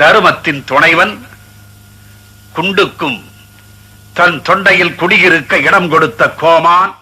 தருமத்தின் துணைவன் குண்டுக்கும் தன் தொண்டையில் குடியிருக்க இடம் கொடுத்த கோமான்.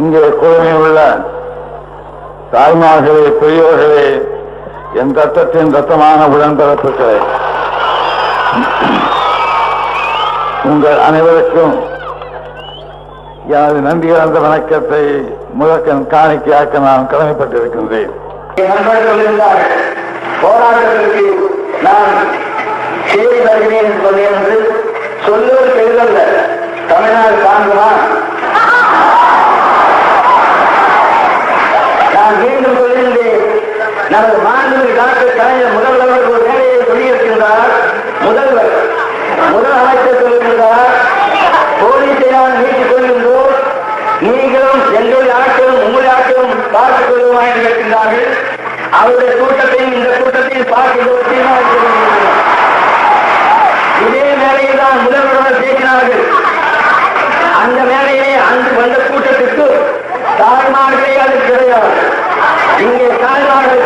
இங்கே உள்ள தாய்மார்களே பெரியோர்களே என் தத்தத்தின் தத்தமான உடன்பிறப்புகளே உங்கள் அனைவருக்கும் எனது நன்றி கலந்த வணக்கத்தை முதற்கண் காணிக்கையாக்க நான் கடமைப்பட்டிருக்கின்றேன். போராட்டத்திற்கு நான் செய்தி தருகிறேன் என்று அவருடைய கூட்டத்தையும் இந்த கூட்டத்தையும் பார்க்கின்ற இதே மேலையில் தான் முதல்வருடன் பேசினார்கள். அந்த மேலையிலே அங்கு வந்த கூட்டத்திற்கு தாய்மார்களே அது கிடையாது. இங்கே தாய்மார்கள்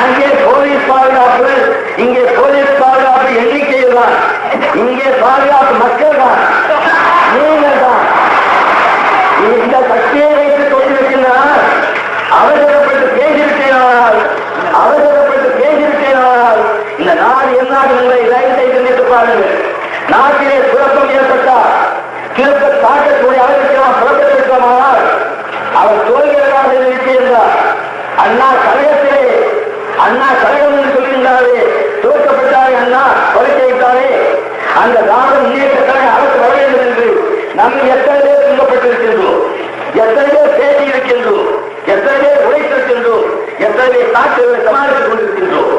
அங்கே போலீஸ் பாதுகாப்பு இங்கே போலீஸ் பாதுகாப்பு எண்ணிக்கையில் தான் இங்கே பாதுகாப்பு மக்கள் தான் நீங்கள் தான் இந்த சக்தியை வைத்துக் கொண்டிருக்கின்றனர் அவசரப்பட்டு செய்து நாட்டிலே குழப்பம் ஏற்பட்டால் திருப்ப தாக்கக்கூடிய அளவிற்கு நாம் புறப்பட்டிருக்கோமானால் அவர் தோல்வியதாக இருக்கின்றார் அண்ணா கழகத்திலே அண்ணா கழகம் என்று சொல்கின்றாரே தோற்கப்பட்டாரே அண்ணா கொலைத்து விட்டாரே அந்த திராவிட முன்னேற்ற கழக அரசு வர வேண்டும் என்று நம்ம எத்தனை பேர் துன்பப்பட்டிருக்கின்றோம். எத்தனை பேர் பேசி இருக்கின்றோம். எத்தனை பேர் உழைத்திருக்கின்றோம். எத்தனை பேர் தாக்குதலை சமாளித்துக் கொண்டிருக்கின்றோம்.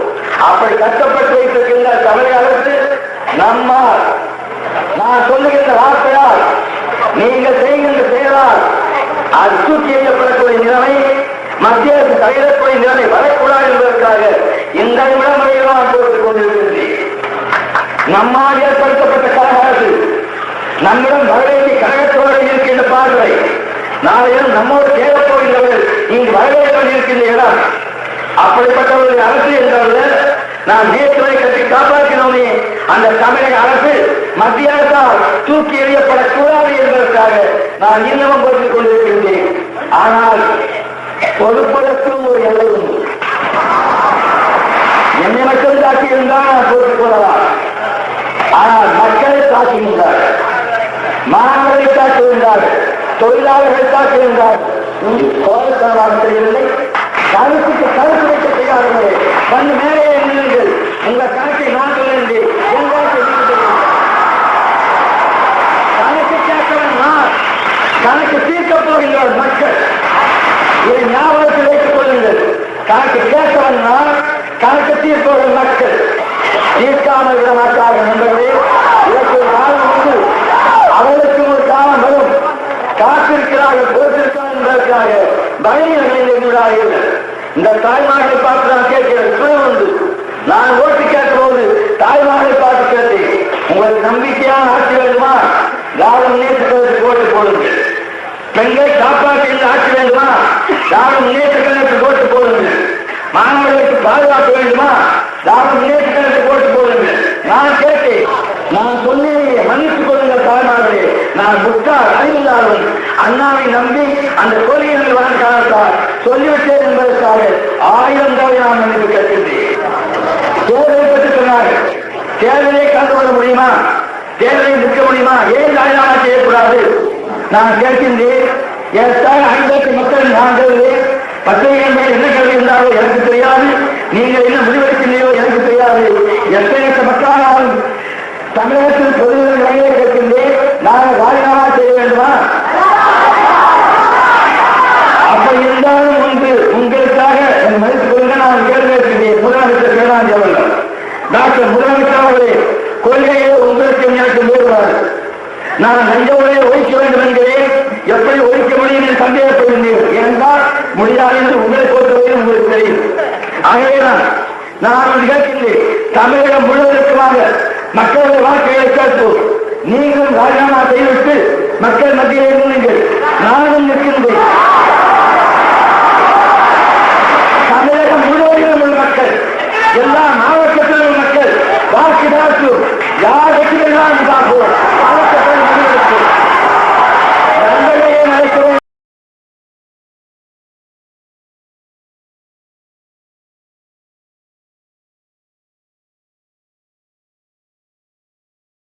அப்படி கஷ்டப்பட்டு நம்மால் நான் சொல்லுகின்ற வார்த்தையால் நீங்கள் செய்கின்ற செயலால் அது செய்யப்படக்கூடிய நிலைமை மத்திய அரசு தலையிடக்கூடிய நிலைமை வரக்கூடாது என்பதற்காக இந்த நிமிடம் நான் போட்டுக் கொண்டிருக்கின்றேன். நம்மால் ஏற்படுத்தப்பட்ட கழக அரசு நம்மிடம் வரவேண்டிய கழகத்தோடு இருக்கின்ற பார்வை நாளையும் நம்மோடு தேடப் இங்கு வரவேற்று இருக்கின்ற இடம் அப்படிப்பட்டவர்கள் அரசு என்றவர்கள் நாம் நேற்றுரை கட்டி காப்பாற்றினோமே. அந்த தமிழக அரசு மத்திய அரசால் தூக்கி எறியப்படக்கூடாது என்பதற்காக நான் இன்னமும் போட்டுக் கொண்டிருக்கின்றேன். ஆனால் பொறுப்பதற்கும் ஒரு எல்லை உண்டு என்னை மட்டும் தாக்கியிருந்தால் நான் பொறுத்துக் கொள்ளலாம். ஆனால் மக்களை தாக்குகின்றார் மாணவர்களை தாக்குகின்றார் தொழிலாளர்கள் தாக்குகின்றார் கோரத்தனமாக தெரியவில்லை. கருத்துக்கு கருத்து வைக்க செய்யாதவர்கள் வந்து மேலே உங்க கணக்கை நான் சொல்லுங்கள் உங்களுக்கு கணக்கு கேட்கிறேன் நான். கணக்கு தீர்க்கப் போகின்றவர் மக்கள். இதை ஞாபகத்தில் வைத்துக் கொள்ளுங்கள். கணக்கு கேட்கிறேன் நான் கணக்கு தீர்ப்பவர்கள் மக்கள். தீர்க்காமல் விட மாட்டார்கள் நண்பர்களே. இதற்கு ஒரு காலம் உண்டு அவர்களுக்கும் ஒரு காலம் வரும். காத்திருக்கிறார்கள் பொறுத்திருக்கிறார்கள் என்பதற்காக பயணிகள் விடாதீர்கள் இந்த தாய்மார்களை பார்த்து நான் கேட்கிறேன் சுயம் உண்டு நான் ஓட்டு கேட்ட போது தாய்மார்களை பார்த்து கேட்டேன். உங்களுக்கு நம்பிக்கையான ஆட்சி வேண்டுமா? யாரும் நேற்றுக்கு ஓட்டு போடுங்க பெண்கள் காப்பாற்றுகின்ற ஆட்சி வேண்டுமா? யாரும் நேற்றுக்கிழமைக்கு ஓட்டு போடுங்க மாணவர்களுக்கு பாதுகாக்க வேண்டுமா? யாரும் முன்னேற்றத்தை போட்டு போடுங்க நான் கேட்டேன். நான் சொன்னேன் மன்னித்துக் கொள்ளுங்கள் தாய்மார்களே. நான் முட்டார் அறிவில்லாதவன். அண்ணாவை நம்பி அந்த கோரிக்கைகள் வர காரணத்தால் சொல்லிவிட்டேன் என்பதற்காக ஆயிரம் தடவை நான் மன்னிப்பு கேட்கின்றேன் தேர்தலை தேர்தலை கலந்து கொள்ள முடியுமா? தேர்தலை நிற்க முடியுமா? ஏன் ராஜினாமா செய்யக்கூடாது? நான் கேட்கின்றேன். ஏற்றால் ஐம்பத்தி மக்கள் நாங்கள் பத்திரிகை என்ன கேள்வி இருந்தாலோ எனக்கு தெரியாது. நீங்கள் என்ன முடிவெடுக்கிறீர்களோ எனக்கு தெரியாது. எத்தனை மக்களானாலும் தமிழகத்தில் பொதுநிலையே கேட்கின்றேன். நாங்கள் ராஜினாமா செய்ய வேண்டுமா? அப்படி இருந்தாலும் ஒன்று உங்களுக்காக என் மதித்துக் கொள்ளுங்க நான் கேள்வி கேட்கின்றேன். முதலமைச்சர் கருணாநிதி அவர்கள். டாக்டர் முதலமைச்சர் அவர்களே கொள்கையை உங்களுக்கு எனக்கு மூடுவார் நான் லஞ்ச ஒழிக்க வேண்டும் என்கிறேன். எப்படி ஒழிக்க முடியும் என்று சந்தேகப்படுகிறேன் என்றால் முடியாது என்று உங்களை பொறுத்தவரையில் உங்களுக்கு தெரியும். ஆகவேதான் நான் ஒன்று கேட்கின்றேன் தமிழகம் முழுவதற்குமாக மக்களுடைய வாழ்க்கையை கேட்போம் நீங்களும் ராஜினாமா செய்துவிட்டு மக்கள் மத்தியில் நீங்கள் நானும் நிற்கின்றேன்.